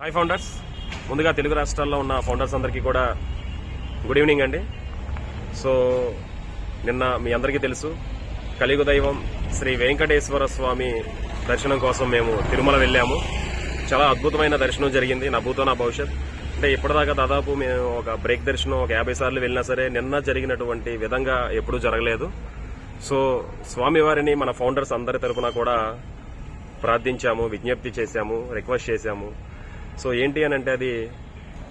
Hi founders ముందుగా తెలుగు రాష్ట్రాల్లో ఉన్న ఫౌండర్స్ అందరికీ కూడా గుడ్ ఈవినింగ్ అండి. సో నిన్న మీ అందరికీ తెలుసు కలియుగ దైవం శ్రీ వెంకటేశ్వర స్వామి దర్శనం కోసం మేము తిరుమల వెళ్ళాము. చాలా అద్భుతమైన దర్శనం జరిగింది నా భూతో నా భవిష్యత్. అంటే ఇప్పటిదాకా దాదాపు మేము ఒక బ్రేక్ దర్శనం ఒక యాభై సార్లు వెళ్ళినా సరే నిన్న జరిగినటువంటి విధంగా ఎప్పుడూ జరగలేదు. సో స్వామివారిని మన ఫౌండర్స్ అందరి తరఫున కూడా ప్రార్థించాము విజ్ఞప్తి చేశాము రిక్వెస్ట్ చేశాము. సో ఏంటి అని అంటే అది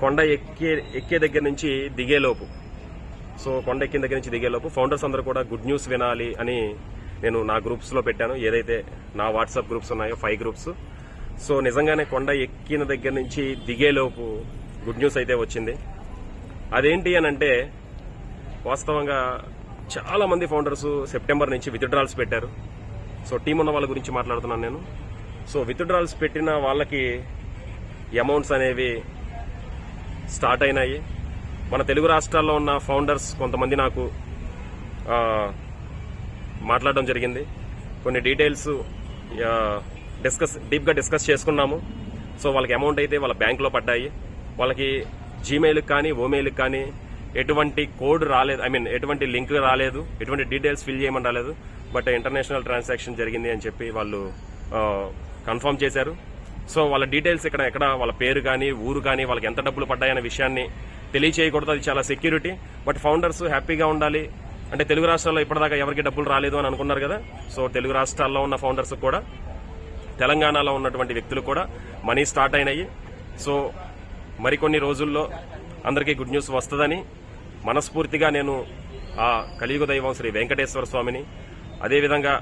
కొండ ఎక్కే ఎక్కే దగ్గర నుంచి దిగేలోపు సో కొండ ఎక్కిన దగ్గర నుంచి దిగేలోపు ఫౌండర్స్ అందరూ కూడా గుడ్ న్యూస్ వినాలి అని నేను నా గ్రూప్స్లో పెట్టాను. ఏదైతే నా వాట్సాప్ గ్రూప్స్ ఉన్నాయో ఫైవ్ గ్రూప్స్. సో నిజంగానే కొండ ఎక్కిన దగ్గర నుంచి దిగేలోపు గుడ్ న్యూస్ అయితే వచ్చింది. అదేంటి అని అంటే వాస్తవంగా చాలా మంది ఫౌండర్స్ సెప్టెంబర్ నుంచి విత్డ్రాల్స్ పెట్టారు. సో టీం ఉన్న వాళ్ళ గురించి మాట్లాడుతున్నాను నేను. సో విత్డ్రాల్స్ పెట్టిన వాళ్ళకి అమౌంట్స్ అనేవి స్టార్ట్ అయినాయి. మన తెలుగు రాష్ట్రాల్లో ఉన్న ఫౌండర్స్ కొంతమంది నాకు మాట్లాడడం జరిగింది. కొన్ని డీటెయిల్స్ డిస్కస్ డీప్గా డిస్కస్ చేసుకున్నాము. సో వాళ్ళకి అమౌంట్ అయితే వాళ్ళ బ్యాంక్లో పడ్డాయి. వాళ్ళకి జీమెయిల్కి కానీ ఓమెయిల్కి కానీ ఎటువంటి కోడ్ రాలేదు. ఐ మీన్ ఎటువంటి లింక్ రాలేదు. ఎటువంటి డీటెయిల్స్ ఫిల్ చేయమని రాలేదు. బట్ ఇంటర్నేషనల్ ట్రాన్సాక్షన్ జరిగింది అని చెప్పి వాళ్ళు కన్ఫర్మ్ చేశారు. సో వాళ్ళ డీటెయిల్స్ ఇక్కడ ఎక్కడ వాళ్ళ పేరు కానీ ఊరు కానీ వాళ్ళకి ఎంత డబ్బులు పడ్డాయనే విషయాన్ని తెలియచేయకూడదు. అది చాలా సెక్యూరిటీ బట్ ఫౌండర్స్ హ్యాపీగా ఉండాలి. అంటే తెలుగు రాష్ట్రాల్లో ఇప్పటిదాకా ఎవరికి డబ్బులు రాలేదు అని అనుకున్నారు కదా? సో తెలుగు రాష్ట్రాల్లో ఉన్న ఫౌండర్స్ కూడా తెలంగాణలో ఉన్నటువంటి వ్యక్తులు కూడా మనీ స్టార్ట్ అయినాయి. సో మరికొన్ని రోజుల్లో అందరికీ గుడ్ న్యూస్ వస్తుందని మనస్ఫూర్తిగా నేను ఆ కలియుగ దైవం శ్రీ వెంకటేశ్వర స్వామిని అదేవిధంగా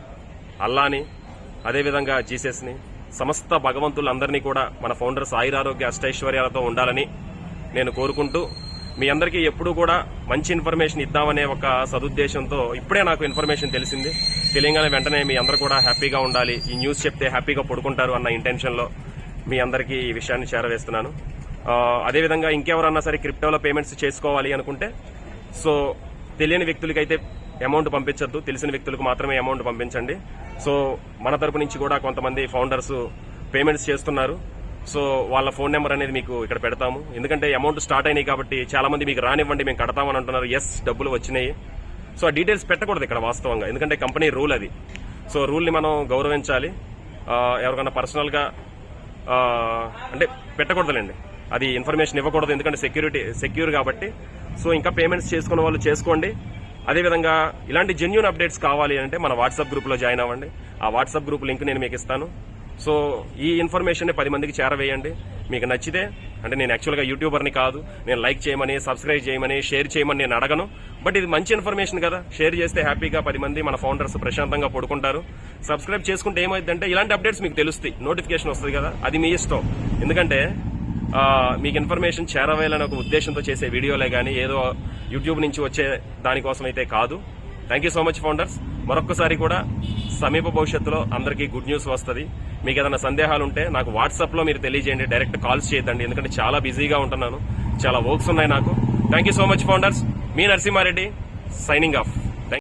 అల్లాని అదేవిధంగా జీసస్ని సమస్త భగవంతులందరినీ కూడా మన ఫౌండర్స్ ఆయురారోగ్య అష్టైశ్వర్యాలతో ఉండాలని నేను కోరుకుంటూ మీ అందరికీ ఎప్పుడూ కూడా మంచి ఇన్ఫర్మేషన్ ఇద్దామనే ఒక సదుద్దేశంతో ఇప్పుడే నాకు ఇన్ఫర్మేషన్ తెలిసింది. తెలియగానే వెంటనే మీ అందరూ కూడా హ్యాపీగా ఉండాలి. ఈ న్యూస్ చెప్తే హ్యాపీగా పడుకుంటారు అన్న ఇంటెన్షన్లో మీ అందరికీ ఈ విషయాన్ని చేరవేస్తున్నాను. అదేవిధంగా ఇంకెవరన్నా సరే క్రిప్టోలో పేమెంట్స్ చేసుకోవాలి అనుకుంటే సో తెలియని వ్యక్తులకైతే అమౌంట్ పంపించొద్దు. తెలిసిన వ్యక్తులకు మాత్రమే అమౌంట్ పంపించండి. సో మన తరపు నుంచి కూడా కొంతమంది ఫౌండర్స్ పేమెంట్స్ చేస్తున్నారు. సో వాళ్ళ ఫోన్ నెంబర్ అనేది మీకు ఇక్కడ పెడతాము. ఎందుకంటే అమౌంట్ స్టార్ట్ అయినాయి కాబట్టి చాలా మంది మీకు రానివ్వండి మేము కడతామని అంటున్నారు. ఎస్ డబ్బులు వచ్చినాయి. సో ఆ డీటెయిల్స్ పెట్టకూడదు ఇక్కడ వాస్తవంగా. ఎందుకంటే కంపెనీ రూల్ అది. సో రూల్ని మనం గౌరవించాలి. ఎవరికైనా పర్సనల్గా అంటే పెట్టకూడదులేండి. అది ఇన్ఫర్మేషన్ ఇవ్వకూడదు. ఎందుకంటే సెక్యూరిటీ సెక్యూర్ కాబట్టి. సో ఇంకా పేమెంట్స్ చేసుకున్న వాళ్ళు చేసుకోండి. అదేవిధంగా ఇలాంటి జెన్యున్ అప్డేట్స్ కావాలి అంటే మన వాట్సాప్ గ్రూప్లో జాయిన్ అవ్వండి. ఆ వాట్సాప్ గ్రూప్ లింక్ నేను మీకు ఇస్తాను. సో ఈ ఇన్ఫర్మేషన్ పది మందికి చేరవేయండి. మీకు నచ్చితే అంటే నేను యాక్చువల్గా యూట్యూబర్ని కాదు నేను లైక్ చేయమని సబ్స్క్రైబ్ చేయమని షేర్ చేయమని నేను అడగను. బట్ ఇది మంచి ఇన్ఫర్మేషన్ కదా. షేర్ చేస్తే హ్యాపీగా పది మంది మన ఫౌండర్స్ ప్రశాంతంగా పడుకుంటారు. సబ్స్క్రైబ్ చేసుకుంటే ఏమైందంటే ఇలాంటి అప్డేట్స్ మీకు తెలుస్తాయి. నోటిఫికేషన్ వస్తుంది కదా. అది మీ ఇష్టం. ఎందుకంటే మీకు ఇన్ఫర్మేషన్ చేరవేయాలని ఒక ఉద్దేశంతో చేసే వీడియోలే కానీ ఏదో యూట్యూబ్ నుంచి వచ్చే దానికోసం అయితే కాదు. Thank you so much founders మరొక్కసారి కూడా సమీప భవిష్యత్తులో అందరికీ గుడ్ న్యూస్ వస్తుంది. మీకు ఏదైనా సందేహాలు ఉంటే నాకు వాట్సాప్లో మీరు తెలియజేయండి. డైరెక్ట్ కాల్స్ చేయొద్దండి. ఎందుకంటే చాలా బిజీగా ఉంటున్నాను. చాలా వర్క్స్ ఉన్నాయి నాకు. Thank you so much founders me Narasimhareddy signing of